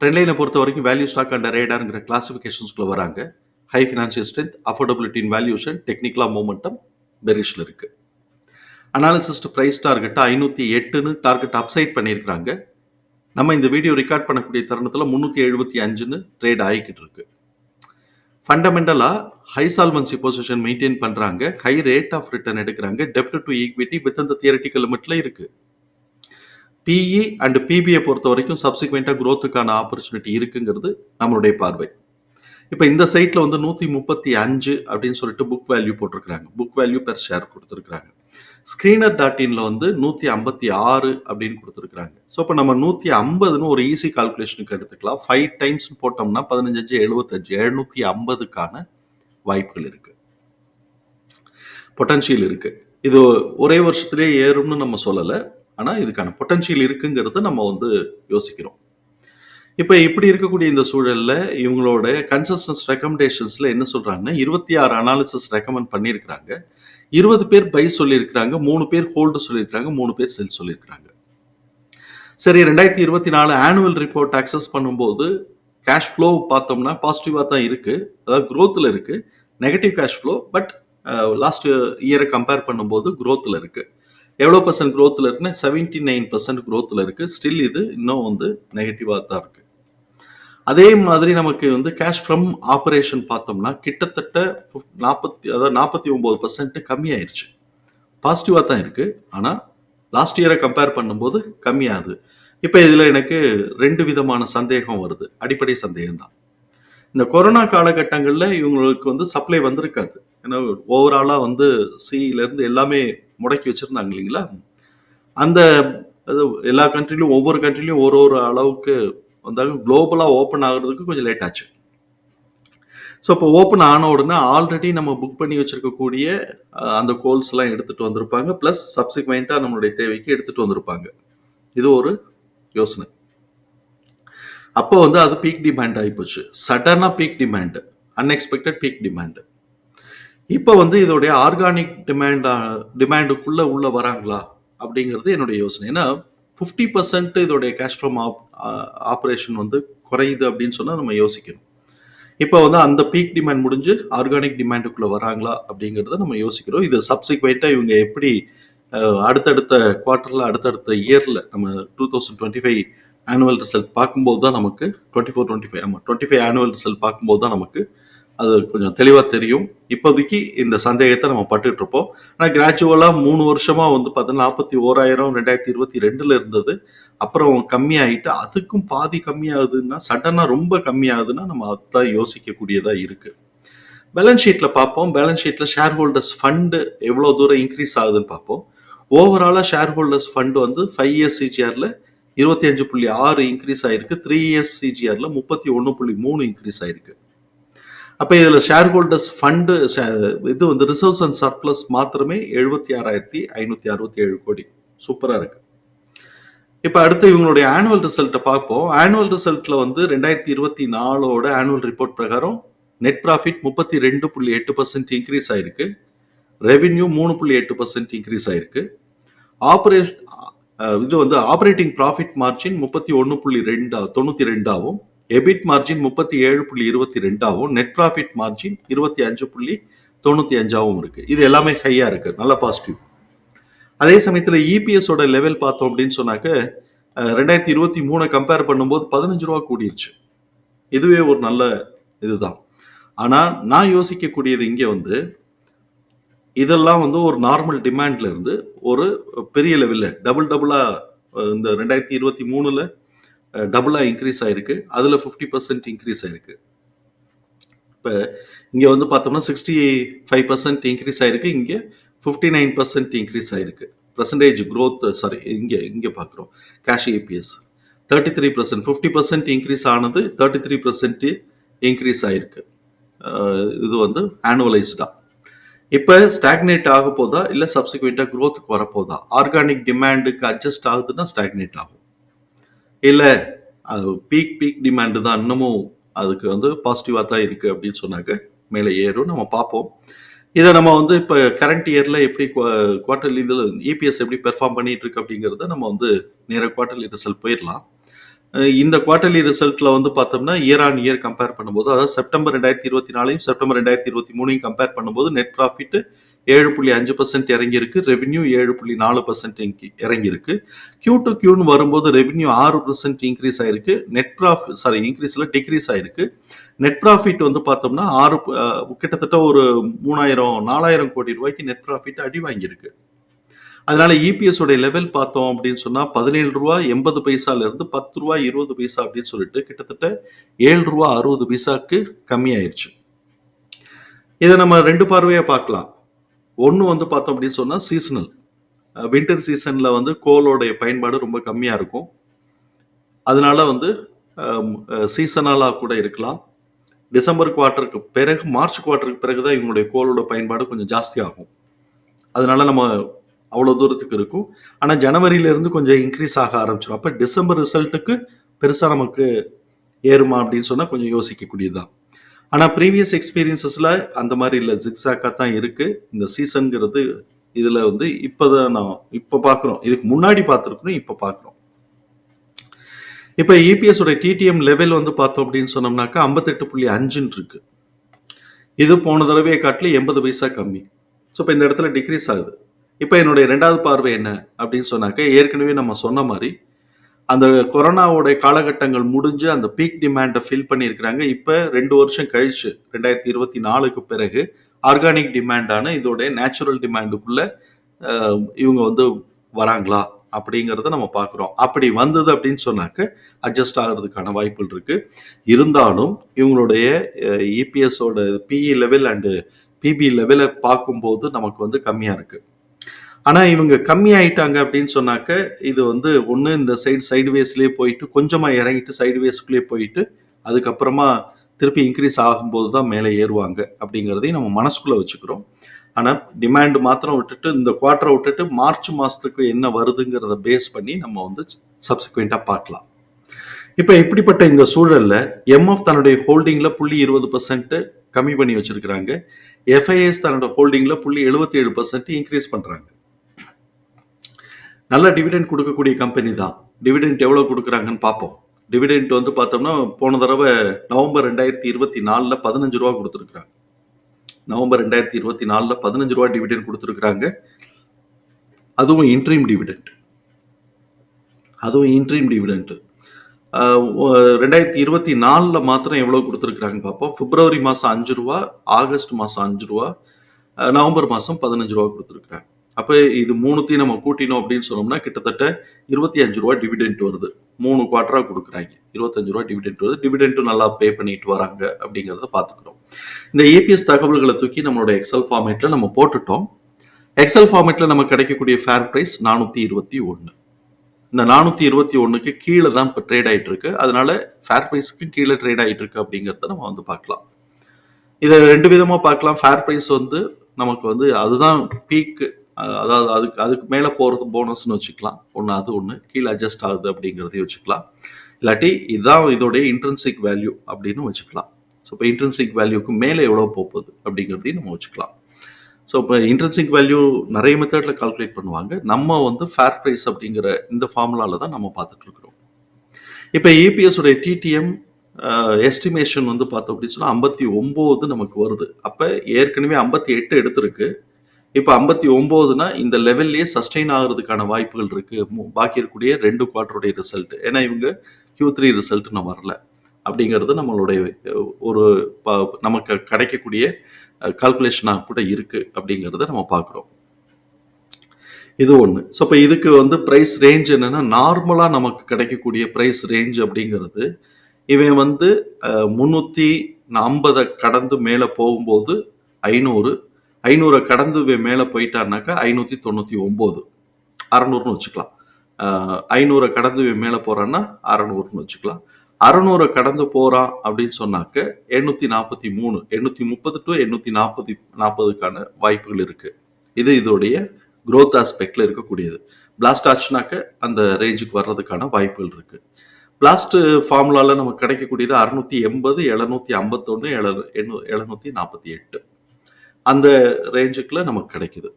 ட்ரெண்ட்லைனை பொறுத்த வரைக்கும் value stock and ரேடாருங்கிற கிளாசிஃபிகேஷன்ஸ்குள்ள வராங்க. High financial strength affordability in valuation டெக்னிக்கலாக மூமெண்டம் பெரிஷில் இருக்குது அனாலிசிஸ்ட் ப்ரைஸ் டார்கெட்டை ஐநூற்றி எட்டுன்னு டார்கெட் அப்சைட் பண்ணியிருக்கிறாங்க. நம்ம இந்த வீடியோ ரெக்கார்ட் பண்ணக்கூடிய தருணத்தில் முந்நூற்றி எழுபத்தி அஞ்சுன்னு ட்ரேட் ஆகிக்கிட்டு இருக்கு. ஃபண்டமெண்டலாக ஹை சால்வன்சி பொசிஷன் மெயின்டைன் பண்ணுறாங்க ஹை ரேட் ஆஃப் ரிட்டர்ன் எடுக்கிறாங்க. டெப்ட் டு ஈக்விட்டி வித் அந்த தியரட்டிக்கல் லிமிட்ல இருக்குது பிஇ அண்ட் பிபிஐ பொறுத்த வரைக்கும் சப்சிக்வெண்ட்டாக குரோத்துக்கான ஆப்பர்ச்சுனிட்டி இருக்குங்கிறது நம்மளுடைய பார்வை. இப்போ இந்த சைட்டில் வந்து நூற்றி முப்பத்தி அஞ்சு அப்படின்னு சொல்லிட்டு புக் வேல்யூ போட்டிருக்கிறாங்க. புக் வேல்யூ பெர் ஷேர் கொடுத்துருக்குறாங்க. ஸ்க்ரீனர் டாட் இன்ல வந்து நூற்றி ஐம்பத்தி ஆறு அப்படின்னு கொடுத்துருக்குறாங்க. ஸோ இப்போ நம்ம நூற்றி ஐம்பதுன்னு ஒரு ஈஸி கால்குலேஷனுக்கு எடுத்துக்கலாம். ஃபைவ் டைம்ஸ் போட்டோம்னா பதினஞ்சு எழுபத்தஞ்சு எழுநூற்றி ஐம்பதுக்கான வாய்ப்புகள் இருக்குது பொட்டன்ஷியல் இருக்குது இது ஒரே வருஷத்துலேயே ஏறும்னு நம்ம சொல்லலை. ஆனால் இதுக்கான பொட்டன்ஷியல் இருக்குங்கிறத நம்ம வந்து யோசிக்கிறோம். இப்போ இப்படி இருக்கக்கூடிய இந்த சூழலில் இவங்களோட கன்சஸ்டன்ஸ் ரெக்கமெண்டேஷன்ஸில் என்ன சொல்கிறாங்கன்னா இருபத்தி ஆறு அனாலிசிஸ் ரெக்கமெண்ட் பண்ணியிருக்கிறாங்க. இருபது பேர் பை சொல்லியிருக்கிறாங்க மூணு பேர் ஹோல்டு சொல்லியிருக்கிறாங்க மூணு பேர் செல் சொல்லியிருக்கிறாங்க. சரி ரெண்டாயிரத்தி இருபத்தி நாலு ஆனுவல் ரிப்போர்ட் அக்சஸ் பண்ணும்போது கேஷ் ஃப்ளோ பார்த்தோம்னா பாசிட்டிவாக தான் இருக்குது அதாவது க்ரோத்தில் இருக்குது negative cash flow but last இயரை compare பண்ணும்போது க்ரோத்தில் இருக்குது எவ்வளோ பர்சன்ட் க்ரோத்தில் இருக்குன்னா செவன்டி நைன் பர்சன்ட் க்ரோத்தில் இருக்குது ஸ்டில் இது இன்னும் வந்து நெகட்டிவாக தான் இருக்குது அதே மாதிரி நமக்கு வந்து கேஷ் ஃப்ரம் ஆப்ரேஷன் பார்த்தோம்னா கிட்டத்தட்ட நாற்பத்தி அதாவது நாற்பத்தி ஒம்பது பர்சன்ட் கம்மியாயிருச்சு. பாசிட்டிவாக தான் இருக்குது ஆனால் லாஸ்ட் இயரை கம்பேர் பண்ணும்போது கம்மியாகுது இப்போ இதில் எனக்கு ரெண்டு விதமான சந்தேகம் வருது. அடிப்படை சந்தேகம் தான் இந்த கொரோனா காலகட்டங்களில் இவங்களுக்கு வந்து சப்ளை வந்திருக்காது. ஏன்னா ஓவராலாக வந்து சியிலேருந்து எல்லாமே முடக்கி வச்சுருந்தாங்க இல்லைங்களா? அந்த எல்லா கண்ட்ரிலையும் ஒவ்வொரு கண்ட்ரிலையும் ஒரு ஒரு அளவுக்கு வந்தாலும் குளோபலாக ஓப்பன் ஆகுறதுக்கு கொஞ்சம் லேட் ஆச்சு. ஸோ இப்போ ஓப்பன் ஆன உடனே ஆல்ரெடி நம்ம புக் பண்ணி வச்சுருக்கக்கூடிய அந்த கோல்ஸ்லாம் எடுத்துகிட்டு எடுத்துட்டு வந்திருப்பாங்க. ப்ளஸ் சப்சிக்வெண்ட்டாக நம்மளுடைய தேவைக்கு எடுத்துகிட்டு வந்திருப்பாங்க. இது ஒரு யோசனை. அப்போ வந்து அது பீக் டிமாண்ட் ஆகிப்போச்சு சடனாக peak demand unexpected peak demand இப்போ வந்து இதோடைய ஆர்கானிக் டிமாண்டா டிமாண்டுக்குள்ளே உள்ளே வராங்களா அப்படிங்கிறது என்னுடைய யோசனை. ஏன்னா ஃபிஃப்டி பர்சன்ட் இதோடைய கேஷ் ஃப்ரம் ஆப்ரேஷன் வந்து குறையுது அப்படின்னு சொன்னால் நம்ம யோசிக்கணும். இப்போ வந்து அந்த பீக் டிமாண்ட் முடிஞ்சு ஆர்கானிக் டிமாண்டுக்குள்ளே வராங்களா அப்படிங்கிறத நம்ம யோசிக்கிறோம். இது சப்சிக்வெண்ட்டாக இவங்க எப்படி அடுத்தடுத்த குவார்ட்டரில் அடுத்தடுத்த இயரில் நம்ம two thousand twenty five annual result பார்க்கும்போது தான் நமக்கு டுவெண்ட்டி ஃபோர் டுவெண்ட்டி ஃபைவ் ஆமாம் டுவெண்ட்டி ஃபைவ் ஆனுவல் ரிசல்ட் பார்க்கும்போது தான் நமக்கு அது கொஞ்சம் தெளிவாக தெரியும். இப்போதைக்கு இந்த சந்தேகத்தை நம்ம பட்டுட்டு இருப்போம். ஆனால் கிராஜுவலாக மூணு வருஷமாக வந்து பார்த்தீங்கன்னா நாற்பத்தி ஓராயிரம் ரெண்டாயிரத்தி இருபத்தி ரெண்டில் இருந்தது. அப்புறம் கம்மியாகிட்டு அதுக்கும் பாதி கம்மியாகுதுன்னா சடனாக ரொம்ப கம்மியாகுதுன்னா நம்ம அதுதான் யோசிக்கக்கூடியதாக இருக்குது பேலன்ஸ் ஷீட்டில் பார்ப்போம். பேலன்ஸ் ஷீட்டில் ஷேர் ஹோல்டர்ஸ் ஃபண்டு எவ்வளோ தூரம் இன்க்ரீஸ் ஆகுதுன்னு பார்ப்போம். ஓவராலாக ஷேர் ஹோல்டர்ஸ் ஃபண்டு வந்து ஃபைவ் இயர்ஸ் சிஜிஆரில் இருபத்தி அஞ்சு புள்ளி ஆறு இன்க்ரீஸ் ஆயிருக்கு. த்ரீ இயர்ஸ் சிஜிஆரில் முப்பத்தி ஒன்று புள்ளி மூணு இன்க்ரீஸ் ஆயிருக்கு. அப்போ இதில் ஷேர் ஹோல்டர்ஸ் ஃபண்டு இது வந்து ரிசர்வ்ஸ் அண்ட் சர்ப்ளஸ் மாத்திரமே எழுபத்தி ஆறாயிரத்தி ஐநூற்றி அறுபத்தி ஏழு கோடி. சூப்பராக இருக்கு. இப்போ அடுத்து இவங்களுடைய ஆனுவல் ரிசல்ட்டை பார்ப்போம். ஆனுவல் ரிசல்ட்டில் வந்து ரெண்டாயிரத்தி இருபத்தி நாலோட ஆனுவல் ரிப்போர்ட் பிரகாரம் நெட் ப்ராஃபிட் முப்பத்தி ரெண்டு புள்ளி எட்டு பர்சன்ட் இன்க்ரீஸ் ஆயிருக்கு. ரெவின்யூ மூணு புள்ளி எட்டு பர்சன்ட் இன்க்ரீஸ் ஆயிருக்கு. ஆப்ரேஷன் இது வந்து ஆப்ரேட்டிங் ப்ராஃபிட் மார்ஜின் முப்பத்தி ஒன்று புள்ளி ரெண்டா தொண்ணூற்றி ரெண்டாவும் எபிட் மார்ஜின் முப்பத்தி ஏழு புள்ளி இருபத்தி ரெண்டாவும் நெட் ப்ராஃபிட் மார்ஜின் இருபத்தி அஞ்சு புள்ளி தொண்ணூற்றி அஞ்சாவும் இருக்குது இது எல்லாமே ஹையாக இருக்குது நல்ல பாசிட்டிவ் அதே சமயத்தில் இபிஎஸோட லெவல் பார்த்தோம் அப்படின்னு சொன்னாக்க ரெண்டாயிரத்தி இருபத்தி மூணை கம்பேர் பண்ணும்போது பதினஞ்சு ரூபா கூடிருச்சு. இதுவே ஒரு நல்ல இதுதான். ஆனால் நான் யோசிக்கக்கூடியது இங்கே வந்து இதெல்லாம் வந்து ஒரு நார்மல் டிமாண்ட்ல இருந்து ஒரு பெரிய லெவலில் டபுள் டபுளாக இந்த ரெண்டாயிரத்தி இருபத்தி மூணில் டபுளாக இன்க்ரீஸ் ஆயிருக்கு. அதில் ஃபிஃப்டி பர்சன்ட் இன்க்ரீஸ் ஆயிருக்கு. இப்போ இங்கே வந்து பார்த்தோம்னா சிக்ஸ்டி ஃபைவ் பர்சன்ட் இன்க்ரீஸ் ஆயிருக்கு. இங்கே ஃபிஃப்டி நைன் பர்சன்ட் இன்க்ரீஸ் ஆயிருக்கு. பர்சன்டேஜ் க்ரோத் சாரி இங்கே இங்கே பார்க்குறோம். Cash EPS thirty three percent fifty percent increase ஆனது தேர்ட்டி த்ரீ பர்சன்ட் இன்க்ரீஸ் ஆயிருக்கு இது வந்து ஆனுவலைஸ்டாக இப்போ ஸ்டாக்னேட் ஆக போதா? இல்லை சப்சிக்வெண்ட்டாக க்ரோத்துக்கு வரப்போதா ஆர்கானிக் டிமாண்டுக்கு அட்ஜஸ்ட் ஆகுதுன்னா ஸ்டாக்னேட் ஆகும். இல்லை அது பீக் பீக் டிமாண்டு தான் இன்னமும் அதுக்கு வந்து பாசிட்டிவாக தான் இருக்குது அப்படின்னு சொன்னாக்க மேலே ஏறும் நம்ம பார்ப்போம். இதை நம்ம வந்து இப்போ கரண்ட் இயரில் எப்படி குவார்டர்லி இதில் இபிஎஸ் எப்படி பெர்ஃபார்ம் பண்ணிட்டு இருக்கு அப்படிங்கிறத நம்ம வந்து நேராக குவார்டர்லி ரிசல்ட் போயிடலாம். இந்த குவார்டர்லி ரிசல்ட்டில் வந்து பார்த்தோம்னா இயர் ஆன் இயர் கம்பேர் பண்ணும்போது அதாவது செப்டம்பர் ரெண்டாயிரத்தி இருபத்தி நாலையும் செப்டம்பர் ரெண்டாயிரத்தி இருபத்தி மூணையும் கம்பேர் பண்ணும்போது நெட் ப்ராஃபிட் ஏழு புள்ளி அஞ்சு பர்சன்ட் இறங்கியிருக்கு. ரெவென்யூ ஏழு புள்ளி நாலு பர்சன்ட் இறங்கியிருக்கு. கியூ டு கியூன்னு வரும்போது ரெவென்யூ ஆறு பர்சன்ட் இன்க்ரீஸ் ஆயிருக்கு. நெட் ப்ராஃபிட் சாரி இன்க்ரீஸில் டிக்ரீஸ் ஆயிருக்கு. நெட் ப்ராஃபிட் வந்து பார்த்தோம்னா ஆறு கிட்டத்தட்ட ஒரு மூணாயிரம் நாலாயிரம் கோடி ரூபாய்க்கு நெட் ப்ராஃபிட் அடி வாங்கியிருக்கு. அதனால இபிஎஸ் உடைய லெவல் பார்த்தோம் அப்படின்னு சொன்னா பதினேழு ரூபா எண்பது பைசால இருந்து பத்து ரூபா இருபது பைசா அப்படின்னு சொல்லிட்டு கிட்டத்தட்ட ஏழு ரூபா அறுபது பைசாக்கு கம்மியாயிருச்சு. இதை நம்ம ரெண்டு பார்வையா பார்க்கலாம். ஒன்று வந்து பார்த்தோம் அப்படின்னு சொன்னால் சீசனல் வின்டர் சீசனில் வந்து கோலோடைய பயன்பாடு ரொம்ப கம்மியாக இருக்கும். அதனால வந்து சீசனலாக கூட இருக்கலாம். டிசம்பர் குவார்ட்டருக்கு பிறகு மார்ச் குவார்ட்டருக்கு பிறகு தான் இவங்களுடைய கோலோட பயன்பாடு கொஞ்சம் ஜாஸ்தியாகும். அதனால நம்ம அவ்வளோ தூரத்துக்கு இருக்கும். ஆனால் ஜனவரியிலேருந்து கொஞ்சம் இன்க்ரீஸ் ஆக ஆரம்பிச்சிடும் அப்போ டிசம்பர் ரிசல்ட்டுக்கு பெருசாக நமக்கு ஏறுமா அப்படின்னு சொன்னால் கொஞ்சம் யோசிக்கக்கூடியதுதான். ஆனால் ப்ரீவியஸ் எக்ஸ்பீரியன்சஸில் அந்த மாதிரி இல்லை. ஜிக்ஸாக்காக தான் இருக்குது இந்த சீசன்கிறது இதில் வந்து இப்போ தான் நான் இப்போ பார்க்குறோம் இதுக்கு முன்னாடி பார்த்துருக்கணும் இப்போ பார்க்குறோம் இப்போ இபிஎஸ் உடைய டிடிஎம் லெவல் வந்து பார்த்தோம் அப்படின்னு சொன்னோம்னாக்கா ஐம்பத்தெட்டு புள்ளி அஞ்சுன்னு இருக்கு. இது போன தடவையை காட்டிலும் எண்பது பைசா கம்மி. ஸோ இப்போ இந்த இடத்துல டிக்ரீஸ் ஆகுது. இப்போ என்னுடைய ரெண்டாவது பார்வை என்ன அப்படின்னு சொன்னாக்க ஏற்கனவே நம்ம சொன்ன மாதிரி அந்த கொரோனாவோட காலகட்டங்கள் முடிஞ்சு அந்த பீக் டிமாண்டை ஃபில் பண்ணியிருக்கிறாங்க. இப்போ ரெண்டு வருஷம் கழிச்சு ரெண்டாயிரத்தி இருபத்தி நாலுக்கு பிறகு ஆர்கானிக் டிமாண்டான இதோடைய நேச்சுரல் டிமாண்டுக்குள்ள இவங்க வந்து வராங்களா அப்படிங்கிறத நம்ம பார்க்குறோம். அப்படி வந்தது அப்படின்னு சொன்னாக்க அட்ஜஸ்ட் ஆகிறதுக்கான வாய்ப்புகள் இருக்கு. இருந்தாலும் இவங்களுடைய இபிஎஸோட பிஇ லெவல் அண்டு பிபி லெவலை பார்க்கும்போது நமக்கு வந்து கம்மியாக இருக்குது ஆனால் இவங்க கம்மி ஆயிட்டாங்க அப்படின்னு சொன்னாக்க இது வந்து ஒன்று இந்த சைடு சைடுவேஸ்லேயே போயிட்டு கொஞ்சமாக இறங்கிட்டு சைடுவேஸ்க்குள்ளேயே போயிட்டு அதுக்கப்புறமா திருப்பி இன்க்ரீஸ் ஆகும்போது தான் மேலே ஏறுவாங்க அப்படிங்கிறதையும் நம்ம மனசுக்குள்ளே வச்சுக்கிறோம். ஆனால் டிமாண்ட் மாத்திரம் விட்டுட்டு இந்த குவார்ட்டரை விட்டுட்டு மார்ச் மாதத்துக்கு என்ன வருதுங்கிறத பேஸ் பண்ணி நம்ம வந்து சப்சிக்வெண்ட்டாக பார்க்கலாம். இப்போ இப்படிப்பட்ட இந்த சூழலில் எம்எஃப் தன்னுடைய ஹோல்டிங்கில் புள்ளி இருபது பர்சன்ட்டு கம்மி பண்ணி வச்சிருக்கிறாங்க. எஃப்ஐஎஸ் தன்னோட ஹோல்டிங்கில் புள்ளி எழுபத்தி ஏழு பர்சன்ட் இன்க்ரீஸ் பண்ணுறாங்க நல்ல டிவிடெண்ட் கொடுக்கக்கூடிய கம்பெனி தான். டிவிடெண்ட் எவ்வளோ கொடுக்குறாங்கன்னு பார்ப்போம். டிவிடெண்ட் வந்து பார்த்தோம்னா போன தடவை நவம்பர் ரெண்டாயிரத்தி இருபத்தி நாலில் பதினஞ்சு ரூபா கொடுத்துருக்குறாங்க. நவம்பர் ரெண்டாயிரத்தி இருபத்தி நாலில் பதினஞ்சு ரூபா டிவிடெண்ட் கொடுத்துருக்குறாங்க. அதுவும் இன்ட்ரீம் டிவிடெண்ட் அதுவும் இன்ட்ரீம் டிவிடெண்ட் ரெண்டாயிரத்தி இருபத்தி நாலில் மாத்திரம் எவ்வளோ கொடுத்துருக்குறாங்க பார்ப்போம். பிப்ரவரி மாதம் அஞ்சு ரூபா ஆகஸ்ட் மாதம் அஞ்சு ரூபா நவம்பர் மாதம் பதினஞ்சு ரூபா கொடுத்துருக்குறாங்க. அப்போ இது மூணுத்தையும் நம்ம கூட்டினோம் அப்படின்னு சொன்னோம்னா கிட்டத்தட்ட இருபத்தி அஞ்சு ரூபா டிவிடெண்ட் வருது. மூணு குவார்ட்டரா கொடுக்குறாங்க. இருபத்தஞ்சு ரூபா டிவிடெண்ட் வருது. டிவிடெண்ட்டும் நல்லா பே பண்ணிட்டு வராங்க அப்படிங்கிறத பார்த்துக்கிறோம். இந்த ஏபிஎஸ் தகவல்களை தூக்கி நம்மளோட எக்ஸல் ஃபார்மேட்டில் நம்ம போட்டுட்டோம். எக்ஸல் ஃபார்மேட்டில் நம்ம கிடைக்கக்கூடிய ஃபேர் ப்ரைஸ் நானூற்றி இருபத்தி ஒன்று இந்த நானூற்றி இருபத்தி ஒன்றுக்கு கீழே தான் இப்போ ட்ரேட் ஆகிட்டுருக்கு அதனால ஃபேர் ப்ரைஸுக்கும் கீழே ட்ரேட் ஆயிட்டு இருக்கு அப்படிங்கிறத நம்ம வந்து பார்க்கலாம். இதை ரெண்டு விதமாக பார்க்கலாம். ஃபேர் ப்ரைஸ் வந்து நமக்கு வந்து அதுதான் பீக்கு அதாவது அதுக்கு அதுக்கு மேலே போகிறது போனஸ்னு வச்சுக்கலாம். ஒன்று அது ஒன்று கீழே அட்ஜஸ்ட் ஆகுது அப்படிங்கிறதையும் வச்சுக்கலாம். இல்லாட்டி இதுதான் இதோடைய இன்ட்ரென்சிக் வேல்யூ அப்படின்னு வச்சுக்கலாம். ஸோ இப்போ இன்ட்ரென்சிக் வேல்யூக்கு மேலே எவ்வளோ போகுது அப்படிங்கிறதையும் நம்ம வச்சுக்கலாம். ஸோ இப்போ இன்ட்ரென்சிக் வேல்யூ நிறைய மெத்தடில் கால்குலேட் பண்ணுவாங்க. நம்ம வந்து ஃபேர் ப்ரைஸ் அப்படிங்கிற இந்த ஃபார்முலாவில் தான் நம்ம பார்த்துட்டு இருக்கிறோம். இப்போ ஏபிஎஸ் உடைய டிடிஎம் எஸ்டிமேஷன் வந்து பார்த்தோம் அப்படின்னு சொன்னால் ஐம்பத்தி ஒம்பது நமக்கு வருது. அப்போ ஏற்கனவே ஐம்பத்தி எட்டு எடுத்திருக்கு. இப்போ ஐம்பத்தி ஒம்போதுனா இந்த லெவல்லையே சஸ்டெயின் ஆகிறதுக்கான வாய்ப்புகள் இருக்கு. பாக்கி இருக்கக்கூடிய ரெண்டு குவார்டருடைய ரிசல்ட் ஏன்னா இவங்க கியூ த்ரீ ரிசல்ட் நான் வரல. அப்படிங்கிறது நம்மளுடைய ஒரு ப- நமக்கு கிடைக்கக்கூடிய கால்குலேஷனாக கூட இருக்கு அப்படிங்கிறத நம்ம பார்க்குறோம் இது ஒன்று ஸோ இப்போ இதுக்கு வந்து ப்ரைஸ் ரேஞ்ச் என்னென்னா நார்மலாக நமக்கு கிடைக்கக்கூடிய ப்ரைஸ் ரேஞ்ச் அப்படிங்கிறது இவன் வந்து முந்நூற்றி ஐம்பதை கடந்து மேலே போகும்போது ஐநூறு ஐநூறை கடந்து மேலே போயிட்டான்னாக்கா ஐநூற்றி தொண்ணூற்றி ஒம்பது. அறநூறுன்னு வச்சுக்கலாம். ஐநூறை கடந்து மேலே போகிறான்னா அறநூறுன்னு வச்சுக்கலாம். அறநூறை கடந்து போகிறான் அப்படின்னு சொன்னாக்க எண்ணூற்றி நாற்பத்தி மூணு எண்ணூற்றி முப்பது டு எண்ணூற்றி நாற்பத்தி நாற்பதுக்கான வாய்ப்புகள் இருக்குது இது இதோடைய க்ரோத் ஆஸ்பெக்டில் இருக்கக்கூடியது. பிளாஸ்ட் ஆச்சுனாக்க அந்த ரேஞ்சுக்கு வர்றதுக்கான வாய்ப்புகள் இருக்குது பிளாஸ்ட் ஃபார்முலாவில் நமக்கு கிடைக்கக்கூடியது அறுநூற்றி எண்பது எழுநூத்தி ஐம்பத்தொன்னு எழுநூற்றி நாற்பத்தி எட்டு. அந்த ரேஞ்சுக்குள்ள நமக்கு கிடைக்குது.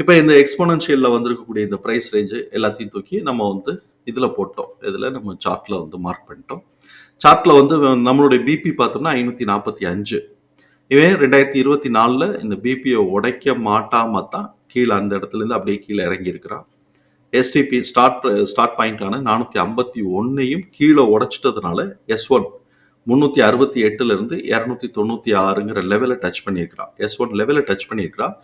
இப்போ இந்த எக்ஸ்போனன்ஷியலில் வந்திருக்கக்கூடிய இந்த ப்ரைஸ் ரேஞ்சு எல்லாத்தையும் தூக்கி நம்ம வந்து இதில் போட்டோம். இதில் நம்ம சார்ட்டில் வந்து மார்க் பண்ணிட்டோம். சார்ட்டில் வந்து நம்மளுடைய பிபி பார்த்தோம்னா ஐநூற்றி நாற்பத்தி அஞ்சு. இவன் ரெண்டாயிரத்தி இருபத்தி நாலில் இந்த பிபியை உடைக்க மாட்டாம தான் கீழே அந்த இடத்துலேருந்து அப்படியே கீழே இறங்கி இருக்கிறான். எஸ்டிபி ஸ்டார்ட் ஸ்டார்ட் பாயிண்டான நானூற்றி ஐம்பத்தி ஒன்றையும் கீழே உடைச்சிட்டதுனால எஸ் ஒன் முந்நூற்றி அறுபத்தி எட்டுலேருந்து இரநூத்தி தொண்ணூற்றி ஆறுங்கிற லெவலை டச் பண்ணியிருக்கிறான். எஸ் ஒன் லெவலை டச் பண்ணியிருக்கிறான்.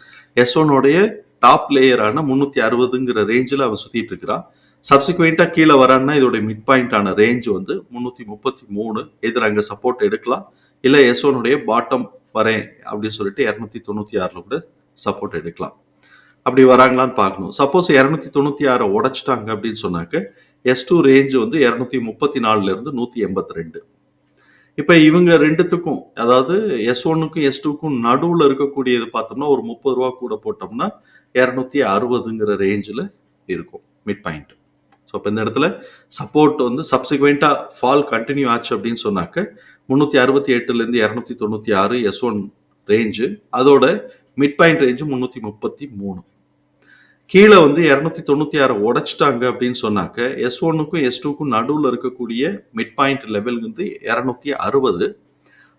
எஸ் ஒன்னுடைய டாப் லேயரான முந்நூற்றி அறுபதுங்கிற ரேஞ்சில் அவன் சுற்றிட்டு இருக்கிறான். சப்சிக்வெண்ட்டாக கீழே வரான்னா இதோடைய மிட் பாயிண்டான ரேஞ்ச் வந்து முந்நூற்றி முப்பத்தி மூணு எதிர் அங்கே சப்போர்ட் எடுக்கலாம். இல்லை எஸ் ஒனுடைய பாட்டம் வரேன் அப்படின்னு சொல்லிட்டு இரநூத்தி தொண்ணூற்றி ஆறில் கூட சப்போர்ட் எடுக்கலாம். அப்படி வராங்களான்னு பார்க்கணும். சப்போஸ் இரநூத்தி தொண்ணூற்றி ஆறை உடைச்சிட்டாங்க அப்படின்னு சொன்னாக்க எஸ் டூ ரேஞ்ச் வந்து இரநூத்தி முப்பத்தி நாலுலேருந்து நூற்றி எண்பத்தி ரெண்டு. இப்போ இவங்க ரெண்டுத்துக்கும் அதாவது எஸ் ஒன்னுக்கும் எஸ் டூக்கும் நடுவில் இருக்கக்கூடியது பார்த்தோம்னா ஒரு முப்பது ரூபா கூட போட்டோம்னா இரநூத்தி அறுபதுங்கிற ரேஞ்சில் இருக்கும் மிட் பாயிண்ட் ஸோ இப்போ இந்த இடத்துல சப்போர்ட் வந்து சப்சிக்வெண்ட்டாக ஃபால் கண்டினியூ ஆச்சு அப்படின்னு சொன்னாக்க முந்நூற்றி அறுபத்தி எட்டுலேருந்து இரநூத்தி தொண்ணூற்றி ஆறு எஸ் ஒன் ரேஞ்சு அதோட மிட் பாயிண்ட் ரேஞ்சு முந்நூற்றி முப்பத்தி மூணு. கீழே வந்து இரநூத்தி தொண்ணூற்றி ஆறு உடைச்சிட்டாங்க அப்படின்னு சொன்னாக்க எஸ் ஒன்னுக்கும் எஸ் டூக்கும் நடுவில் இருக்கக்கூடிய மிட் பாயிண்ட் லெவல் வந்து இரநூத்தி அறுபது.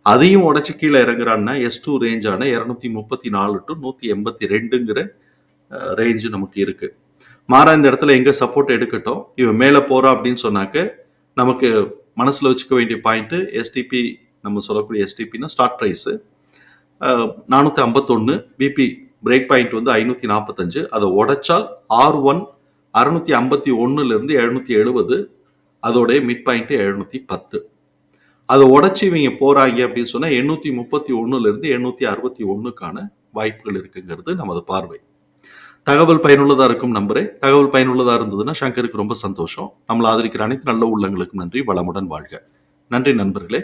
அதையும் உடைச்சி கீழே இறங்குறான்னா எஸ் டூ ரேஞ்சான இரநூத்தி முப்பத்தி நாலு டு நூற்றி எண்பத்தி ரெண்டுங்கிற ரேஞ்சு நமக்கு இருக்கு. மாறா இந்த இடத்துல எங்க சப்போர்ட் எடுக்கட்டும் இவன் மேலே போறான் அப்படின்னு சொன்னாக்க நமக்கு மனசுல வச்சுக்க வேண்டிய பாயிண்ட் எஸ்டிபி நம்ம சொல்லக்கூடிய எஸ்டிபின்னா ஸ்டார்ட் ப்ரைஸு நானூற்றி ஐம்பத்தொன்று பிபி பிரேக் பாயிண்ட் வந்து ஐநூற்றி நாற்பத்தஞ்சு அதை உடைச்சால் ஆர் ஒன் அறுநூத்தி ஐம்பத்தி ஒன்றுலேருந்து எழுநூத்தி எழுபது. அதோடைய மிட் பாயிண்ட் எழுநூத்தி பத்து. அதை உடைச்சி இவங்க போறாங்க அப்படின்னு சொன்னா எண்ணூத்தி முப்பத்தி ஒன்றுலேருந்து எண்ணூத்தி அறுபத்தி ஒன்றுக்கான வாய்ப்புகள் இருக்குங்கிறது நமது பார்வை. தகவல் பயனுள்ளதா இருக்கும் நம்பரே. தகவல் பயனுள்ளதா இருந்ததுன்னா சங்கருக்கு ரொம்ப சந்தோஷம். நம்மளை ஆதரிக்கிற அனைத்து நல்ல உள்ளங்களுக்கும் நன்றி. வளமுடன் வாழ்க. நன்றி நண்பர்களே.